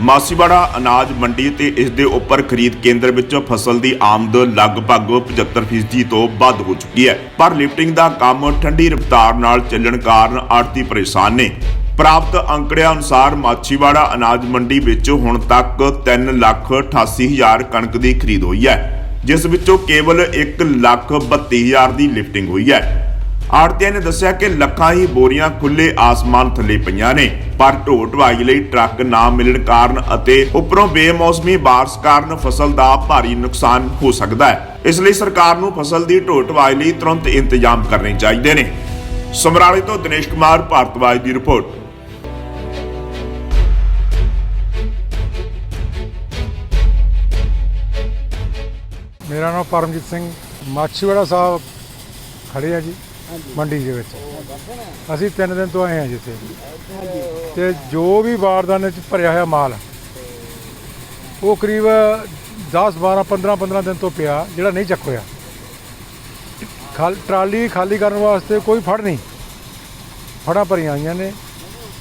ਮਾਸੀਵਾੜਾ ਅਨਾਜ ਮੰਡੀ ਤੇ ਇਸ ਦੇ ਉੱਪਰ ਖਰੀਦ ਕੇਂਦਰ ਵਿੱਚ ਫਸਲ ਦੀ ਆਮਦ ਲਗਭਗ 75% ਤੋਂ ਵੱਧ ਹੋ ਚੁੱਕੀ ਹੈ। ਪਰ ਲਿਫਟਿੰਗ ਦਾ ਕੰਮ ਠੰਡੀ ਰਫ਼ਤਾਰ ਨਾਲ ਚੱਲਣ ਕਾਰਨ ਆੜਤੀ ਪਰੇਸ਼ਾਨ ਨੇ। ਪ੍ਰਾਪਤ ਅੰਕੜਿਆਂ ਅਨੁਸਾਰ ਮਾਛੀਵਾੜਾ ਅਨਾਜ ਮੰਡੀ ਵਿੱਚ ਹੁਣ ਤੱਕ 388000 ਕਣਕ ਦੀ ਖਰੀਦ ਹੋਈ ਹੈ, ਜਿਸ ਵਿੱਚੋਂ ਕੇਵਲ 132000 ਦੀ ਲਿਫਟਿੰਗ ਹੋਈ ਹੈ। ਆੜਤੀਆਂ ਨੇ ਦੱਸਿਆ ਕਿ ਲੱਖਾਂ ਹੀ ਬੋਰੀਆਂ ਖੁੱਲੇ ਆਸਮਾਨ ਥੱਲੇ ਪਈਆਂ ਨੇ, ਪਰ ਢੋ ਢਵਾਈ ਲਈ ਟਰੱਕ ਨਾ ਮਿਲਣ ਕਾਰਨ ਅਤੇ ਉੱਪਰੋਂ ਬੇਮੌਸਮੀ ਬਾਰਿਸ਼ ਕਾਰਨ ਫਸਲ ਦਾ ਭਾਰੀ ਨੁਕਸਾਨ ਹੋ ਸਕਦਾ ਹੈ। ਇਸ ਲਈ ਸਰਕਾਰ ਨੂੰ ਫਸਲ ਦੀ ਢੋ ਢਵਾਈ ਲਈ ਤੁਰੰਤ ਇੰਤਜ਼ਾਮ ਕਰਨੇ ਚਾਹੀਦੇ ਨੇ। ਸਮਰਾਲੇ ਤੋਂ ਦਿਨੇਸ਼ ਕੁਮਾਰ ਭਾਰਤਵਾਜ ਦੀ ਰਿਪੋਰਟ। ਮੇਰਾ ਨਾਮ ਪਰਮਜੀਤ ਸਿੰਘ, ਮਾਛੀਵਾੜਾ ਸਾਹਿਬ ਖੜੇ ਆ ਜੀ। ਮੰਡੀ ਦੇ ਵਿੱਚ। ਅਸੀਂ ਤਿੰਨ ਦਿਨ ਤੋਂ ਆਏ ਆ ਜਿੱਥੇ ਤੇ ਜੋ ਵੀ ਬਾਰਦਾਨੇ ਚ ਭਰਿਆ ਹੋਇਆ ਮਾਲ ਉਹ ਕਰੀਬ 10 12 15 15 ਦਿਨ ਤੋਂ ਪਿਆ ਜਿਹੜਾ ਨਹੀਂ ਚੱਕ ਹੋਇਆ। ਖਾਲ ਟਰਾਲੀ ਖਾਲੀ ਕਰਨ ਵਾਸਤੇ ਕੋਈ ਫੜ ਨਹੀਂ। ਫੜਾਂ ਭਰੀਆਂ ਆਈਆਂ ਨੇ।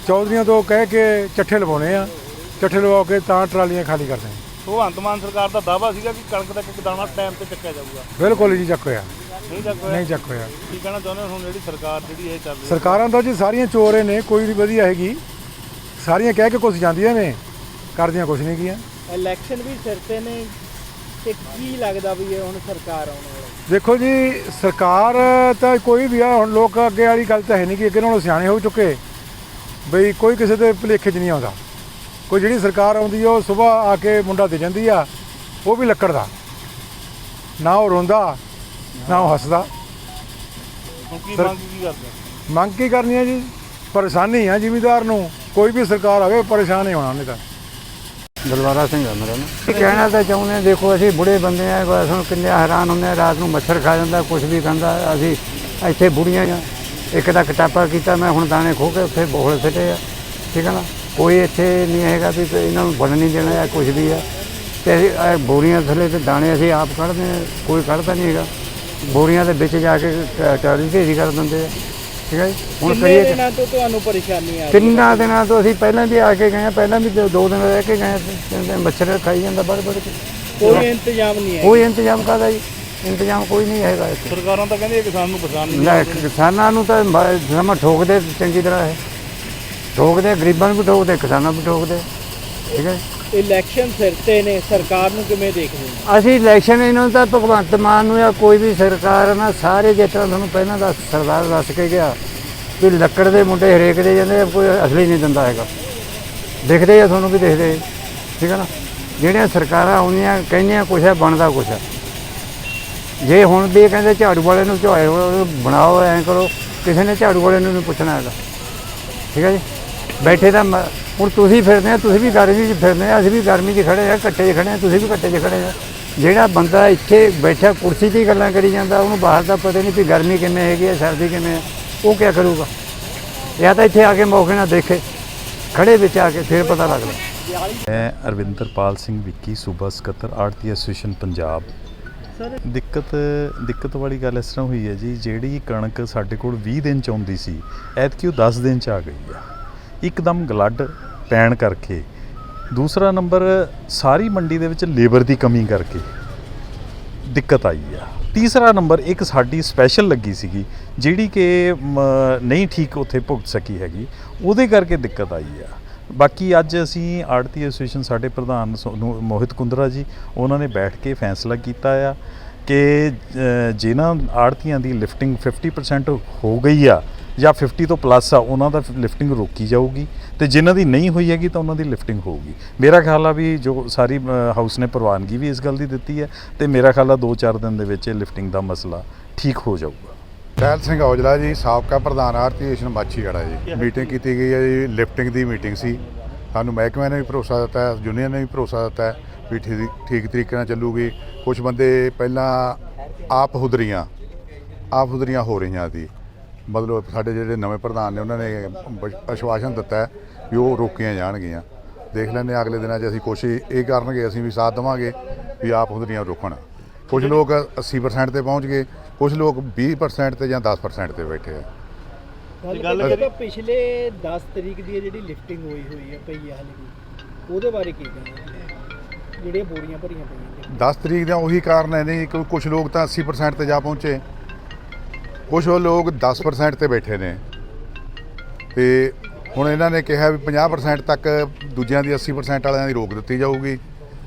ਚੌਧਰੀਆਂ ਤੋਂ ਕਹਿ ਕੇ ਚੱਠੇ ਲਵਾਉਣੇ ਆ। ਚੱਠੇ ਲਵਾ ਕੇ ਤਾਂ ਟਰਾਲੀਆਂ ਖਾਲੀ ਕਰਦੇ ਆ ਭਗਵੰਤ ਮਾਨ ਸਰਕਾਰ ਦਾ ਦਾਵਾ ਸੀਗਾ ਕਿ ਕਣਕ ਦਾ ਇੱਕ ਦਾਣਾ ਟਾਈਮ ਤੇ ਚੱਕਿਆ ਜਾਊਗਾ। ਬਿਲਕੁਲ ਜੀ ਚੱਕ ਹੋਇਆ। ਨਹੀਂ ਚੱਕ ਹੋਇਆ? ਨਹੀਂ ਚੱਕ ਹੋਇਆ। ਕੀ ਕਹਿਣਾ ਚਾਹੁੰਦੇ ਹੋ ਹੁਣ ਜਿਹੜੀ ਸਰਕਾਰ ਜਿਹੜੀ ਇਹ ਚੱਲ ਰਹੀ ਹੈ? ਸਰਕਾਰਾਂ ਤਾਂ ਜੀ ਸਾਰੀਆਂ ਚੋਰੇ ਨੇ ਕੋਈ ਨਹੀਂ ਵਧੀਆ ਹੈਗੀ। ਸਾਰੀਆਂ ਕਹਿ ਕੇ ਕੁਛ ਜਾਂਦੀਆਂ ਨੇ ਕਰਦੀਆਂ ਕੁਛ ਨਹੀਂ ਕੀਆਂ ਇਲੈਕਸ਼ਨ ਵੀ ਸਿਰ ਤੇ ਨੇ ਤੇ ਕੀ ਲੱਗਦਾ ਵੀ ਇਹ ਹੁਣ ਸਰਕਾਰ ਆਉਣ ਵਾਲੀ? ਦੇਖੋ ਜੀ ਸਰਕਾਰ ਤਾਂ ਕੋਈ ਵੀ ਆ ਹੁਣ ਲੋਕ ਅੱਗੇ ਵਾਲੀ ਗੱਲ ਤਾਂ ਹੈ ਨਹੀਂ ਕਿ ਅੱਗੇ ਨਾਲੋਂ ਸਿਆਣੇ ਹੋ ਚੁੱਕੇ। ਬਈ ਕੋਈ ਕਿਸੇ ਦੇ ਭੁਲੇਖੇ 'ਚ ਨਹੀਂ ਆਉਂਦਾ। ਕੋਈ ਜਿਹੜੀ ਸਰਕਾਰ ਆਉਂਦੀ ਆ ਉਹ ਸਵੇਰ ਆ ਕੇ ਮੁੰਡਾ ਦੇ ਜਾਂਦੀ ਆ ਉਹ ਵੀ ਲੱਕੜ ਦਾ। ਨਾ ਉਹ ਰੋਂਦਾ ਨਾ ਉਹ ਹੱਸਦਾ। ਹੁਣ ਕੀ ਸਰ- ਮੰਗ ਕੀ ਕਰਦੇ? ਹੋ? ਮੰਗ ਕੀ ਕਰਨੀ ਹੈ ਜੀ? ਪਰੇਸ਼ਾਨੀ ਆ ਜ਼ਿਮੀਦਾਰ ਨੂੰ। ਕੋਈ ਵੀ ਸਰਕਾਰ ਆਵੇ ਪਰੇਸ਼ਾਨ ਹੀ ਹੋਣਾ ਉਹਨੇ ਤਾਂ। ਦਲਵਾਰਾ ਸਿੰਘ ਆ ਮੇਰਾ ਨਾਮ। ਇਹ ਕਹਿਣਾ ਤਾਂ ਚਾਹੁੰਦੇ ਹਾਂ, ਦੇਖੋ ਅਸੀਂ ਬੁੜੇ ਬੰਦੇ ਆ ਬਸ ਹੁਣ ਕਿੰਨੇ ਹੈਰਾਨ ਹੁੰਦੇ ਆ ਰਾਤ ਨੂੰ ਮੱਛਰ ਖਾ ਜਾਂਦਾ ਕੁਝ ਵੀ ਖਾਂਦਾ ਅਸੀਂ ਇੱਥੇ ਬੁੜੀਆਂ ਆ ਇੱਕ ਦਾ ਕਟਾਪਾ ਕੀਤਾ ਮੈਂ ਹੁਣ ਦਾਣੇ ਖੋ ਕੇ ਉੱਥੇ ਬੋਹਲ ਸਿੱਟੇ ਆ ਠੀਕ ਹੈ ਨਾ? ਕੋਈ ਇੱਥੇ ਨਹੀਂ ਹੈਗਾ ਵੀ ਤੇ ਇਹਨਾਂ ਨੂੰ ਬਣ ਨਹੀਂ ਦੇਣਾ ਜਾਂ ਕੁਝ ਵੀ ਆ। ਤੇ ਅਸੀਂ ਇਹ ਬੋਰੀਆਂ ਥੱਲੇ ਤੇ ਦਾਣੇ ਅਸੀਂ ਆਪ ਕੱਢਦੇ ਹਾਂ ਕੋਈ ਕੱਢਦਾ ਨਹੀਂ ਹੈਗਾ। ਬੋਰੀਆਂ ਦੇ ਵਿੱਚ ਜਾ ਕੇ ਟਰਾਲੀ ਢੇਰੀ ਕਰ ਦਿੰਦੇ ਆ। ਠੀਕ ਹੈ ਜੀ? ਹੁਣ ਕਰੀਏ ਕਿ- ਦਿਨਾਂ ਤੋਂ ਤੁਹਾਨੂੰ ਪਰੇਸ਼ਾਨੀ ਆ ਰਹੀ ਤਿੰਨਾਂ ਦਿਨਾਂ ਤੋਂ ਅਸੀਂ ਪਹਿਲਾਂ ਵੀ ਆ ਕੇ ਗਏ ਹਾਂ ਪਹਿਲਾਂ ਵੀ ਦੋ ਦੋ ਦਿਨ ਰਹਿ ਕੇ ਗਏ ਸੀ ਕਹਿੰਦੇ ਮੱਛਰ ਖਾਈ ਜਾਂਦਾ ਬੜ ਬੜ ਕੇ। ਕੋਈ ਇੰਤਜ਼ਾਮ ਨਹੀਂ ਹੈ। ਕੋਈ ਇੰਤਜ਼ਾਮ ਕਾਹਦਾ ਜੀ? ਇੰਤਜ਼ਾਮ ਕੋਈ ਨਹੀਂ ਹੈਗਾ ਇੱਥੇ। ਸਰਕਾਰਾਂ ਤਾਂ ਕਹਿੰਦੀਆਂ ਕਿਸਾਨ ਨੂੰ ਪਛਾਣ ਨਹੀਂ ਲੈ ਕਿਸਾਨਾਂ ਨੂੰ ਤਾਂ ਮ- ਸਮਾਂ ਠੋਕਦੇ ਚੰਗੀ ਤਰ੍ਹਾਂ ਹੈ। ਠੋਕਦੇ ਗਰੀਬਾਂ ਨੂੰ ਵੀ ਠੋਕਦੇ ਕਿਸਾਨਾਂ ਨੂੰ ਵੀ ਠੋਕਦੇ ਠੀਕ ਹੈ ਇਲੈਕਸ਼ਨ ਸਿਰ ਤੇ ਨੇ ਸਰਕਾਰ ਨੂੰ ਕਿਵੇਂ ਦੇਖਦੇ ਹੋ? ਅਸੀਂ ਇਲੈਕਸ਼ਨ ਇਹਨਾਂ ਨੂੰ ਤਾਂ ਭਗਵੰਤ ਮਾਨ ਨੂੰ ਜਾਂ ਕੋਈ ਵੀ ਸਰਕਾਰ ਨਾ ਸਾਰੇ ਜਿਸ ਤਰ੍ਹਾਂ ਤੁਹਾਨੂੰ ਪਹਿਲਾਂ ਦਾ ਸਰਦਾਰ ਦੱਸ ਕੇ ਗਿਆ ਵੀ ਲੱਕੜ ਦੇ ਮੁੰਡੇ ਹਰੇਕ ਦੇ ਜਾਂਦੇ ਆ, ਕੋਈ ਅਸਲੀ ਨਹੀਂ ਦਿੰਦਾ ਹੈਗਾ। ਦਿਖਦੇ ਆ ਤੁਹਾਨੂੰ ਵੀ ਦਿਖਦੇ ਠੀਕ ਹੈ ਨਾ? ਜਿਹੜੀਆਂ ਸਰਕਾਰਾਂ ਆਉਂਦੀਆਂ ਕਹਿੰਦੀਆਂ ਕੁਛ ਹੈ ਬਣਦਾ ਕੁਛ ਹੈ ਜੇ ਹੁਣ ਵੀ ਇਹ ਕਹਿੰਦੇ ਝਾੜੂ ਵਾਲੇ ਨੂੰ ਝਾੜੂ ਬਣਾਓ ਐਂ ਕਰੋ ਕਿਸੇ ਨੇ ਝਾੜੂ ਵਾਲੇ ਨੂੰ ਨਹੀਂ ਪੁੱਛਣਾ ਹੈਗਾ। ਠੀਕ ਹੈ ਜੀ? ਬੈਠੇ ਤਾਂ ਮ- ਹੁਣ ਤੁਸੀਂ ਫਿਰਦੇ ਆ ਤੁਸੀਂ ਵੀ ਗਰਮੀ 'ਚ ਫਿਰਦੇ ਆ ਅਸੀਂ ਵੀ ਗਰਮੀ 'ਚ ਖੜੇ ਆ ਕੱਟੇ 'ਚ ਖੜੇ ਆ ਤੁਸੀਂ ਵੀ ਕੱਟੇ 'ਚ ਖੜੇ ਆ ਜਿਹੜਾ ਬੰਦਾ ਇੱਥੇ ਬੈਠਾ ਕੁਰਸੀ 'ਤੇ ਹੀ ਗੱਲਾਂ ਕਰੀ ਜਾਂਦਾ, ਉਹਨੂੰ ਬਾਹਰ ਦਾ ਪਤਾ ਨਹੀਂ ਵੀ ਗਰਮੀ ਕਿਵੇਂ ਹੈਗੀ ਹੈ, ਸਰਦੀ ਕਿਵੇਂ ਆ ਉਹ ਕੀ ਕਰੂਗਾ? ਜਾਂ ਤਾਂ ਇੱਥੇ ਆ ਕੇ ਮੌਕੇ ਨਾਲ ਦੇਖੇ, ਖੜੇ ਵਿੱਚ ਆ ਕੇ ਫਿਰ ਪਤਾ ਲੱਗਦਾ। ਮੈਂ ਅਰਵਿੰਦਰਪਾਲ ਸਿੰਘ ਵਿੱਕੀ, ਸੂਬਾ ਸਕੱਤਰ ਆੜਤੀ ਐਸੋਸੀਏਸ਼ਨ, ਪੰਜਾਬ। ਦਿੱਕਤ ਦਿੱਕਤ ਵਾਲੀ ਗੱਲ ਇਸ ਤਰ੍ਹਾਂ ਹੋਈ ਹੈ ਜੀ, ਜਿਹੜੀ ਕਣਕ ਸਾਡੇ ਕੋਲ 20 ਦਿਨ ਚ ਆਉਂਦੀ ਸੀ, ਐਤਕੀ ਉਹ 10 ਦਿਨ ਚ ਆ ਗਈ ਆ। ਇੱਕਦਮ ਗਲੱਡ ਪੈਣ ਕਰਕੇ। ਦੂਸਰਾ ਨੰਬਰ ਸਾਰੀ ਮੰਡੀ ਦੇ ਵਿੱਚ ਲੇਬਰ ਦੀ ਕਮੀ ਕਰਕੇ ਦਿੱਕਤ ਆਈ ਆ। ਤੀਸਰਾ ਨੰਬਰ ਇੱਕ ਸਾਡੀ ਸਪੈਸ਼ਲ ਲੱਗੀ ਸੀਗੀ ਜਿਹੜੀ ਕਿ ਮ, ਨਹੀਂ ਠੀਕ ਉੱਥੇ ਭੁਗਤ ਸਕੀ ਹੈਗੀ ਉਹਦੇ ਕਰਕੇ ਦਿੱਕਤ ਆਈ ਆ। ਬਾਕੀ ਅੱਜ ਅਸੀਂ ਆੜਤੀ ਐਸੋਸੀਏਸ਼ਨ ਸਾਡੇ ਪ੍ਰਧਾਨ ਸੋਨੂੰ ਮੋਹਿਤ ਕੁੰਦਰਾ ਜੀ ਉਹਨਾਂ ਨੇ ਬੈਠ ਕੇ ਫੈਸਲਾ ਕੀਤਾ ਆ ਕਿ ਅ, ਜਿਨ੍ਹਾਂ ਆੜਤੀਆਂ ਦੀ ਲਿਫਟਿੰਗ 50% ਹੋ ਗਈ ਆ ਜਾਂ 50 ਤੋਂ ਪਲੱਸ ਆ, ਉਹਨਾਂ ਦਾ ਲਿਫਟਿੰਗ ਰੋਕੀ ਜਾਊਗੀ ਤੇ ਜਿਨ੍ਹਾਂ ਦੀ ਨਹੀਂ ਹੋਈ ਹੈਗੀ ਤਾਂ ਉਹਨਾਂ ਦੀ ਲਿਫਟਿੰਗ ਹੋਊਗੀ। ਮੇਰਾ ਖਿਆਲ ਆ ਵੀ ਜੋ ਸਾਰੀ ਹਾਊਸ ਨੇ ਪ੍ਰਵਾਨਗੀ ਵੀ ਇਸ ਗੱਲ ਦੀ ਦਿੱਤੀ ਹੈ ਤੇ ਮੇਰਾ ਖਿਆਲ ਆ 2-4 ਦਿਨ ਦੇ ਵਿੱਚ ਇਹ ਲਿਫਟਿੰਗ ਦਾ ਮਸਲਾ ਠੀਕ ਹੋ ਜਾਊਗਾ। ਟਹਿਲ ਸਿੰਘ ਔਜਲਾ ਜੀ, ਸਾਬਕਾ ਪ੍ਰਧਾਨ ਆਰਤੀ ਏਸ਼ਨ ਮਾਛੀਗੜਾ ਜੀ। ਮੀਟਿੰਗ ਕੀਤੀ ਗਈ ਹੈ ਜੀ ਲਿਫਟਿੰਗ ਦੀ ਮੀਟਿੰਗ ਸੀ। ਸਾਨੂੰ ਮਹਿਕਮੇ ਨੇ ਵੀ ਭਰੋਸਾ ਦਿੱਤਾ ਹੈ, ਯੂਨੀਅਨ ਨੇ ਵੀ ਭਰੋਸਾ ਦਿੱਤਾ ਹੈ ਵੀ ਠੀਕ ਠੀਕ ਤਰੀਕੇ ਨਾਲ ਚੱਲੂਗੀ। ਕੁਝ ਬੰਦੇ ਪਹਿਲਾਂ ਆਪ ਹੁਦਰੀਆਂ ਆਪ ਹੁਦਰੀਆਂ ਹੋ ਰਹੀਆਂ ਸੀ। ਮਤਲਬ ਸਾਡੇ ਜਿਹੜੇ ਨਵੇਂ ਪ੍ਰਧਾਨ ਨੇ ਉਹਨਾਂ ਨੇ ਆਸ਼ਵਾਸਨ ਦਿੱਤਾ ਹੈ ਵੀ ਉਹ ਰੋਕੀਆਂ ਜਾਣਗੀਆਂ। ਦੇਖ ਲੈਂਦੇ ਹਾਂ ਅਗਲੇ ਦਿਨਾਂ 'ਚ ਅਸੀਂ ਕੋਸ਼ਿਸ਼ ਇਹ ਕਰਨਗੇ ਅਸੀਂ ਵੀ ਸਾਥ ਦੇਵਾਂਗੇ ਵੀ ਆਪ ਹੁਦਰੀਆਂ ਰੋਕਣ। ਕੁਝ ਲੋਕ 80% ਤੇ ਪਹੁੰਚ ਗਏ ਕੁਝ ਲੋਕ 20% ਤੇ ਜਾਂ 10% ਤੇ ਬੈਠੇ ਆ। ਗੱਲ ਕਰੀਏ ਪਿਛਲੇ 10 ਤਰੀਕ ਦੀ ਜਿਹੜੀ ਲਿਫਟਿੰਗ ਹੋਈ ਹੋਈ ਹੈ ਪਈ ਹੈ ਹਾਲੇ ਵੀ ਉਹਦੇ ਬਾਰੇ ਕੀ ਕਹਿਣਾ ਜਿਹੜੀਆਂ ਬੋਰੀਆਂ ਭਰੀਆਂ ਪਈਆਂ ਨੇ। 10 ਤਰੀਕ ਦਾ ਉਹੀ ਕਾਰਨ ਹੈ ਨਹੀਂ ਕਿ ਕੁਝ ਲੋਕ ਤਾਂ 80% ਤੇ ਜਾ ਪਹੁੰਚੇ। ਕੁਝ ਉਹ ਲੋਕ 10% ਤੇ ਬੈਠੇ ਨੇ। ਤੇ ਹੁਣ ਇਹਨਾਂ ਨੇ ਕਿਹਾ ਵੀ 50% ਤੱਕ ਦੂਜਿਆਂ ਦੀ 80% ਵਾਲਿਆਂ ਦੀ ਰੋਕ ਦਿੱਤੀ ਜਾਊਗੀ।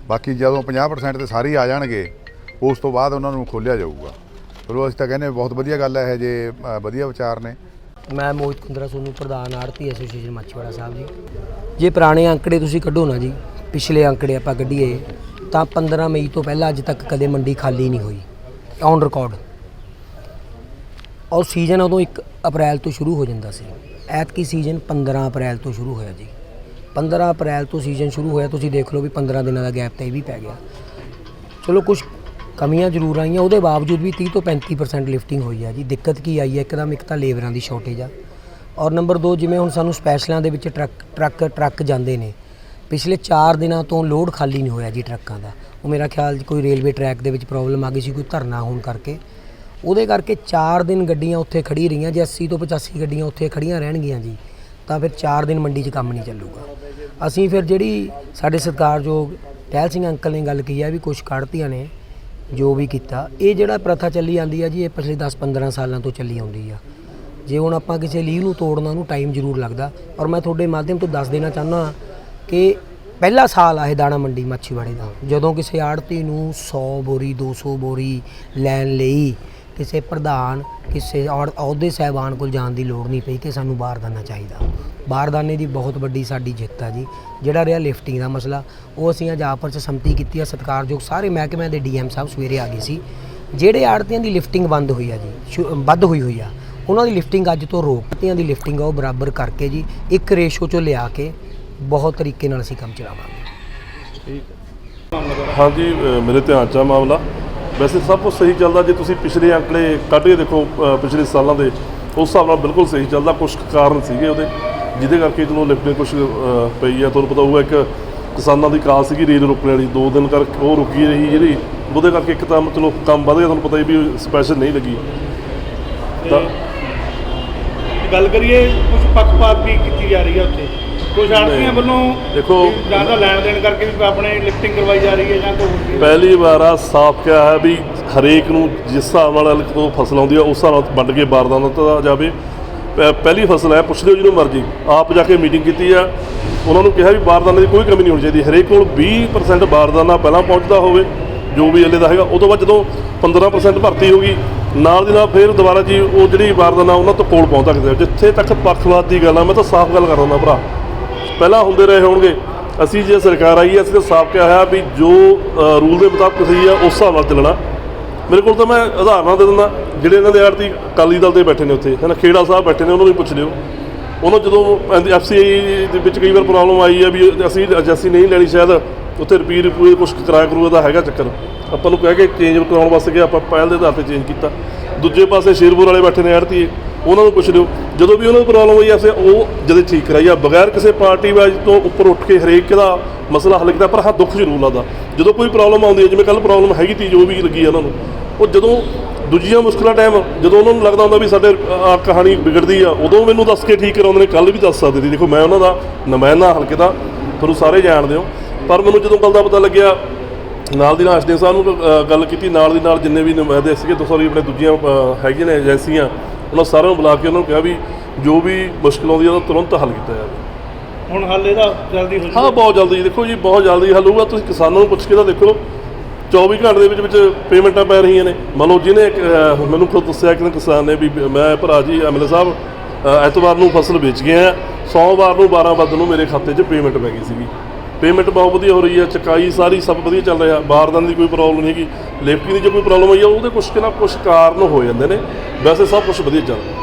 ਬਾਕੀ ਜਦੋਂ 50% ਤੇ ਸਾਰੇ ਆ ਜਾਣਗੇ, ਉਸ ਤੋਂ ਬਾਅਦ ਉਹਨਾਂ ਨੂੰ ਖੋਲਿਆ ਜਾਊਗਾ। ਚਲੋ, ਅਸੀਂ ਤਾਂ ਕਹਿੰਦੇ ਬਹੁਤ ਵਧੀਆ ਗੱਲ ਹੈ ਇਹ ਜੇ ਵਧੀਆ ਵਿਚਾਰ ਨੇ। ਮੈਂ ਮੋਹਿਤ ਕੁੰਦਰਾ ਸੋਨੂੰ, ਪ੍ਰਧਾਨ ਆੜਤੀ ਐਸੋਸੀਏਸ਼ਨ ਮੱਛਵਾੜਾ ਸਾਹਿਬ ਜੀ। ਜੇ ਪੁਰਾਣੇ ਅੰਕੜੇ ਤੁਸੀਂ ਕੱਢੋ ਨਾ ਜੀ, ਪਿਛਲੇ ਅੰਕੜੇ ਆਪਾਂ ਕੱਢੀਏ, ਤਾਂ 15 ਮਈ ਤੋਂ ਪਹਿਲਾਂ ਅੱਜ ਤੱਕ ਕਦੇ ਮੰਡੀ ਖਾਲੀ ਨਹੀਂ ਹੋਈ। ਔਨ ਰਿਕਾਰਡ ਔਰ ਸੀਜ਼ਨ ਉਦੋਂ 1 ਅਪ੍ਰੈਲ ਤੋਂ ਸ਼ੁਰੂ ਹੋ ਜਾਂਦਾ ਸੀ। ਐਤਕੀ ਸੀਜ਼ਨ 15 ਅਪ੍ਰੈਲ ਤੋਂ ਸ਼ੁਰੂ ਹੋਇਆ ਜੀ। 15 ਅਪ੍ਰੈਲ ਤੋਂ ਸੀਜ਼ਨ ਸ਼ੁਰੂ ਹੋਇਆ, ਤੁਸੀਂ ਦੇਖ ਲਓ ਵੀ 15 ਦਿਨਾਂ ਦਾ ਗੈਪ ਤਾਂ ਇਹ ਵੀ ਪੈ ਗਿਆ। ਚਲੋ ਕੁਝ ਕਮੀਆਂ ਜ਼ਰੂਰ ਆਈਆਂ, ਉਹਦੇ ਬਾਵਜੂਦ ਵੀ 30 ਤੋਂ 35% ਲਿਫਟਿੰਗ ਹੋਈ ਆ ਜੀ। ਦਿੱਕਤ ਕੀ ਆਈ ਹੈ ਇੱਕਦਮ ਇੱਕ ਤਾਂ ਲੇਬਰਾਂ ਦੀ ਸ਼ਾਰਟੇਜ ਆ। ਔਰ ਨੰਬਰ 2 ਜਿਵੇਂ ਹੁਣ ਸਾਨੂੰ ਸਪੈਸ਼ਲਾਂ ਦੇ ਵਿੱਚ ਟਰੱਕ ਟਰੱਕ ਟਰੱਕ ਜਾਂਦੇ ਨੇ, ਪਿਛਲੇ 4 ਦਿਨਾਂ ਤੋਂ ਲੋਡ ਖਾਲੀ ਨਹੀਂ ਹੋਇਆ ਜੀ ਟਰੱਕਾਂ ਦਾ। ਉਹ ਮੇਰਾ ਖਿਆਲ ਕੋਈ ਰੇਲਵੇ ਟਰੈਕ ਦੇ ਵਿੱਚ ਪ੍ਰੋਬਲਮ ਆ ਗਈ ਸੀ, ਕੋਈ ਧਰਨਾ ਹੋਣ ਕਰਕੇ। ਉਹਦੇ ਕਰਕੇ 4 ਦਿਨ ਗੱਡੀਆਂ ਉੱਥੇ ਖੜੀ ਰਹੀਆਂ, ਜੇ 80 ਤੋਂ 85 ਗੱਡੀਆਂ ਉੱਥੇ ਖੜੀਆਂ ਰਹਿਣਗੀਆਂ ਜੀ, ਤਾਂ ਫਿਰ 4 ਦਿਨ ਮੰਡੀ 'ਚ ਕੰਮ ਨਹੀਂ ਚੱਲੂਗਾ। ਅਸੀਂ ਫਿਰ ਜਿਹੜੀ ਸਾਡੇ ਸਤਿਕਾਰਯੋਗ ਟਹਿਲ ਸਿੰਘ ਅੰਕਲ ਨੇ ਗੱਲ ਕੀਤੀ ਆ ਵੀ ਕੁਝ ਕੱਢਤੀਆਂ ਨੇ, ਜੋ ਵੀ ਕੀਤਾ, ਇਹ ਜਿਹੜਾ ਪ੍ਰਥਾ ਚੱਲੀ ਜਾਂਦੀ ਆ ਜੀ, ਇਹ ਪਿਛਲੇ 10-15 ਸਾਲਾਂ ਤੋਂ ਚੱਲੀ ਆਉਂਦੀ ਆ। ਜੇ ਹੁਣ ਆਪਾਂ ਕਿਸੇ ਲੀਹ ਨੂੰ ਤੋੜਨਾ ਉਹਨੂੰ ਟਾਈਮ ਜ਼ਰੂਰ ਲੱਗਦਾ, ਔਰ ਮੈਂ ਤੁਹਾਡੇ ਮਾਧਿਅਮ ਤੋਂ ਦੱਸ ਦੇਣਾ ਚਾਹੁੰਦਾ ਕਿ ਪਹਿਲਾ ਸਾਲ ਆ ਇਹ ਦਾਣਾ ਮੰਡੀ ਮੱਛੀਵਾੜੇ ਦਾ। ਜਦੋਂ ਕਿਸੇ ਆੜਤੀ ਨੂੰ 100 ਬੋਰੀ 200 ਬੋਰੀ ਲੈਣ ਲਈ ਕਿਸੇ ਪ੍ਰਧਾਨ, ਕਿਸੇ ਔਰ ਅਹੁਦੇ ਸਹਿਬਾਨ ਕੋਲ ਜਾਣ ਦੀ ਲੋੜ ਨਹੀਂ ਪਈ ਕਿ ਸਾਨੂੰ ਬਾਰਦਾਨਾ ਚਾਹੀਦਾ। ਬਾਰਦਾਨੇ ਦੀ ਬਹੁਤ ਵੱਡੀ ਸਾਡੀ ਜਿੱਤ ਆ ਜੀ। ਜਿਹੜਾ ਰਿਹਾ ਲਿਫਟਿੰਗ ਦਾ ਮਸਲਾ, ਉਹ ਅਸੀਂ ਅੱਜ ਆਪਸ ਚ ਸੰਮਤੀ ਕੀਤੀ ਆ। ਸਤਿਕਾਰਯੋਗ ਸਾਰੇ ਮਹਿਕਮਿਆਂ ਦੇ ਡੀਐਮ ਸਾਹਿਬ ਸਵੇਰੇ ਆ ਗਏ ਸੀ। ਜਿਹੜੇ ਆੜਤੀਆਂ ਦੀ ਲਿਫਟਿੰਗ ਬੰਦ ਹੋਈ ਆ ਜੀ, ਸ਼ੁ- ਵੱਧ ਹੋਈ ਹੋਈ ਆ, ਉਹਨਾਂ ਦੀ ਲਿਫਟਿੰਗ ਅੱਜ ਤੋਂ ਰੋਕਤੀਆਂ ਦੀ ਲਿਫਟਿੰਗ ਆ, ਉਹ ਬਰਾਬਰ ਕਰਕੇ ਜੀ, ਇੱਕ ਰੇਸ਼ੋ ਚੋਂ ਲਿਆ ਕੇ ਬਹੁਤ ਤਰੀਕੇ ਨਾਲ ਅਸੀਂ ਕੰਮ ਚਲਾਵਾਂਗੇ। ਹਾਂਜੀ ਮੇਰੇ ਧਿਆਨ ਚ ਮਾਮਲਾ। ਵੈਸੇ ਸਭ ਕੁਝ ਸਹੀ ਚੱਲਦਾ, ਜੇ ਤੁਸੀਂ ਪਿਛਲੇ ਅੰਕੜੇ ਕੱਢ ਕੇ ਦੇਖੋ ਪਿਛਲੇ ਸਾਲਾਂ ਦੇ, ਉਸ ਹਿਸਾਬ ਨਾਲ ਬਿਲਕੁਲ ਸਹੀ ਚੱਲਦਾ ਕੁਝ ਕਾਰਨ ਸੀਗੇ ਉਹਦੇ, ਜਿਹਦੇ ਕਰਕੇ ਚਲੋ ਲਿਫਟਿੰਗ ਕੁਝ ਪਈ ਆ। ਤੁਹਾਨੂੰ ਪਤਾ ਹੋਊਗਾ, ਇੱਕ ਕਿਸਾਨਾਂ ਦੀ ਕਾਲ ਸੀਗੀ ਰੇਲ ਰੁਕਣ ਵਾਲੀ, ਦੋ ਦਿਨ ਕਰਕੇ ਉਹ ਰੁਕੀ ਰਹੀ ਜਿਹੜੀ, ਉਹਦੇ ਕਰਕੇ ਇੱਕ ਤਾਂ ਚਲੋ ਕੰਮ ਵਧ ਗਿਆ, ਤੁਹਾਨੂੰ ਪਤਾ ਹੀ ਵੀ ਸਪੈਸ਼ਲ ਨਹੀਂ ਲੱਗੀ। ਤਾਂ ਗੱਲ ਕਰੀਏ ਕੁਝ ਪੱਖਪਾਤ ਵੀ ਕੀਤੀ ਜਾ ਰਹੀ ਹੈ ਉੱਥੇ। ਕੁਝ ਆੜਤੀਆਂ ਵੱਲੋਂ ਦੇਖੋ ਵੀ ਜਾਂ ਤਾਂ ਲੈਣ ਦੇਣ ਕਰਕੇ ਵੀ ਆਪਣੇ ਲਿਫਟਿੰਗ ਕਰਵਾਈ ਜਾ ਰਹੀ ਹੈ ਜਾਂ ਕੋਈ। ਪਹਿਲੀ ਵਾਰ ਆ ਸਾਫ਼ ਕਿਹਾ ਹੈ ਵੀ ਹਰੇਕ ਨੂੰ ਜਿਸ ਹਿਸਾਬ ਨਾਲ ਕੋਈ ਫਸਲ ਆਉਂਦੀ ਆ ਉਸ ਹਿਸਾਬ ਨਾਲ ਵੰਡ ਕੇ ਬਾਰਦਾਨਾ ਦਿੱਤਾ ਜਾਵੇ। ਪਹਿਲੀ ਫਸਲ ਹੈ ਪੁੱਛ ਲਿਓ ਜਿਹਨੂੰ ਮਰਜ਼ੀ। ਆਪ ਜਾ ਕੇ ਮੀਟਿੰਗ ਕੀਤੀ ਆ। ਉਹਨਾਂ ਨੂੰ ਕਿਹਾ ਵੀ ਬਾਰਦਾਨੇ ਦੀ ਕੋਈ ਕਮੀ ਨਹੀਂ ਹੋਣੀ ਚਾਹੀਦੀ। ਹਰੇਕ ਕੋਲ 20% ਬਾਰਦਾਨਾ ਪਹਿਲਾਂ ਪਹੁੰਚਦਾ ਹੋਵੇ ਜੋ ਵੀ ਹਲੇ ਦਾ ਹੈਗਾ। ਉਹ ਤੋਂ ਬਾਅਦ ਜਦੋਂ 15% ਭਰਤੀ ਹੋ ਗਈ ਨਾਲ ਦੀ ਨਾਲ ਫਿਰ ਦੁਬਾਰਾ ਜੀ ਉਹ ਜਿਹੜੀ ਬਾਰਦਾਨਾ ਉਹਨਾਂ ਤੋਂ ਕੋਲ ਪਹੁੰਚਦਾ ਕਿਤੇ ਜਿੱਥੇ ਤੱਕ ਪੱਖਵਾਦ ਦੀ ਗੱਲ ਆ ਮੈਂ ਤਾਂ ਸਾਫ਼ ਗੱਲ ਕਰ ਦਿੰਦਾ ਭਰਾ। ਪਹਿਲਾਂ ਹੁੰਦੇ ਰਹੇ ਹੋਣਗੇ। ਅਸੀਂ ਜੇ ਸਰਕਾਰ ਆਈ ਹੈ, ਅਸੀਂ ਤਾਂ ਸਾਫ਼ ਕਿਹਾ ਹੋਇਆ ਵੀ ਜੋ ਰੂਲ ਦੇ ਮੁਤਾਬਕ ਸਹੀ ਆ, ਉਸ ਹਿਸਾਬ ਨਾਲ ਚੱਲਣਾ। ਮੇਰੇ ਕੋਲ ਤਾਂ ਮੈਂ ਉਦਾਹਰਨਾਂ ਦੇ ਦਿੰਦਾ, ਜਿਹੜੇ ਇਹਨਾਂ ਦੇ ਆੜਤੀ ਅਕਾਲੀ ਦਲ ਦੇ ਬੈਠੇ ਨੇ ਉੱਥੇ। ਹੈ ਨਾ ਖੇੜਾ ਸਾਹਿਬ ਬੈਠੇ ਨੇ, ਉਹਨਾਂ ਨੂੰ ਵੀ ਪੁੱਛ ਲਿਓ। ਉਹਨਾਂ ਜਦੋਂ ਐਫਸੀਆਈ ਦੇ ਵਿੱਚ ਕਈ ਵਾਰ ਪ੍ਰੋਬਲਮ ਆਈ ਹੈ ਵੀ ਅਸੀਂ ਏਜੰਸੀ ਨਹੀਂ ਲੈਣੀ ਸ਼ਾਇਦ, ਉੱਥੇ ਰਿਪੀਟ ਰਿਪੂਟ ਕੁਝ ਕਿਰਾਇਆ ਕਰੂਆ ਦਾ ਹੈਗਾ ਚੱਕਰ। ਆਪਾਂ ਨੂੰ ਕਹਿ ਕੇ ਚੇਂਜ ਕਰਾਉਣ ਵਾਸਤੇ ਕਿ ਆਪਾਂ ਪਹਿਲ ਦੇ ਆਧਾਰ ਤੇ ਚੇਂਜ ਕੀਤਾ। ਦੂਜੇ ਪਾਸੇ ਸ਼ੇਰਪੁਰ ਵਾਲੇ ਬੈਠੇ ਨੇ ਆੜਤੀ ਉਹਨਾਂ ਨੂੰ ਪੁੱਛ ਲਿਓ ਜਦੋਂ ਵੀ ਉਹਨਾਂ ਨੂੰ ਪ੍ਰੋਬਲਮ ਹੋਈ ਐਸੇ ਉਹ ਜਦੇ ਠੀਕ ਕਰਾਈ ਆ, ਬਗੈਰ ਕਿਸੇ ਪਾਰਟੀ ਵਾਜ ਤੋਂ ਉੱਪਰ ਉੱਠ ਕੇ ਹਰੇਕ ਦਾ ਮਸਲਾ ਹੱਲ ਕੀਤਾ, ਪਰ ਹਾਂ, ਦੁੱਖ ਜ਼ਰੂਰ ਲੱਗਦਾ। ਜਦੋਂ ਕੋਈ ਪ੍ਰੋਬਲਮ ਆਉਂਦੀ ਹੈ ਜਿਵੇਂ ਕੱਲ ਪ੍ਰੋਬਲਮ ਹੈਗੀ ਤੀ, ਜੋ ਵੀ ਲੱਗੀ ਆ ਉਹਨਾਂ ਨੂੰ, ਉਹ ਜਦੋਂ ਦੂਜੀਆਂ ਮੁਸ਼ਕਲਾਂ ਟਾਈਮ ਜਦੋਂ ਉਹਨਾਂ ਨੂੰ ਲੱਗਦਾ ਹੁੰਦਾ ਵੀ ਸਾਡੇ ਆ ਕਹਾਣੀ ਵਿਗੜਦੀ ਆ, ਉਦੋਂ ਮੈਨੂੰ ਦੱਸ ਕੇ ਠੀਕ ਕਰਾਉਂਦੇ ਨੇ ਕੱਲ ਵੀ ਦੱਸ ਸਕਦੇ ਸੀ। ਦੇਖੋ, ਮੈਂ ਉਹਨਾਂ ਦਾ ਨੁਮਾਇੰਦਾ ਹਲਕੇ ਦਾ ਤੁਹਾਨੂੰ ਸਾਰੇ ਜਾਣਦੇ ਹੋ। ਪਰ ਮੈਨੂੰ ਜਦੋਂ ਗੱਲ ਦਾ ਪਤਾ ਲੱਗਿਆ, ਨਾਲ ਦੀ ਨਾਲ ਐਸਡੀ ਸਾਹਿਬ ਨੂੰ ਗੱਲ ਕੀਤੀ, ਨਾਲ ਦੀ ਨਾਲ ਜਿੰਨੇ ਵੀ ਨੁਮਾਇੰਦੇ ਸੀਗੇ ਤੋਂ ਸੌਰੀ ਆਪਣੇ ਦੂਜੀਆਂ ਹੈਗੀਆਂ ਨੇ, ਏਜੰਸੀਆਂ ਉਹਨਾਂ ਸਾਰਿਆਂ ਨੂੰ ਬੁਲਾ ਕੇ ਉਹਨਾਂ ਨੂੰ ਕਿਹਾ ਵੀ ਜੋ ਵੀ ਮੁਸ਼ਕਲ ਆਉਂਦੀ ਆ ਉਹਦਾ ਤੁਰੰਤ ਹੱਲ ਕੀਤਾ ਜਾਵੇ। ਹੁਣ ਹੱਲ ਇਹਦਾ ਜਲਦੀ ਹੋ ਹਾਂ ਬਹੁਤ ਜਲਦੀ ਦੇਖੋ ਜੀ ਬਹੁਤ ਜਲਦੀ ਹੱਲ ਹੋਊਗਾ। ਤੁਸੀਂ ਕਿਸਾਨਾਂ ਨੂੰ ਪੁੱਛ ਕੇ ਤਾਂ ਦੇਖੋ 24 ਘੰਟੇ ਦੇ ਵਿੱਚ ਵਿੱਚ ਪੇਮੈਂਟਾਂ ਪੈ ਰਹੀਆਂ ਨੇ। ਮੰਨ ਲਓ ਜਿਹਨੇ ਮੈਨੂੰ ਖੁਦ ਦੱਸਿਆ ਕਿ ਕਿਸਾਨ ਨੇ ਵੀ ਮੈਂ ਭਰਾ ਜੀ ਐਮਐਲਏ ਸਾਹਿਬ ਐਤਵਾਰ ਨੂੰ ਫਸਲ ਵੇਚ ਗਏ ਆ। ਸੋਮਵਾਰ ਨੂੰ 12 ਵਜੇ ਨੂੰ ਮੇਰੇ ਖਾਤੇ 'ਚ ਪੇਮੈਂਟ ਪੈ ਗਈ ਸੀਗੀ। ਪੇਮੈਂਟ ਬਹੁਤ ਵਧੀਆ ਹੋ ਰਹੀ ਹੈ, ਚਕਾਈ ਸਾਰੀ ਸਭ ਵਧੀਆ ਚੱਲ ਰਿਹਾ ਬਾਰਦਾਨ ਦੀ ਕੋਈ ਪ੍ਰੋਬਲਮ ਨਹੀਂ ਹੈਗੀ। ਲਿਫਟਿੰਗ ਦੀ ਜੇ ਕੋਈ ਪ੍ਰੋਬਲਮ ਆਈ ਆ, ਉਹਦੇ ਕੁਛ ਕਿ ਨਾ ਕੁਛ ਕਾਰਨ ਹੋ ਜਾਂਦੇ ਨੇ। ਵੈਸੇ ਸਭ ਕੁਝ ਵਧੀਆ ਚੱਲ ਰਿਹਾ।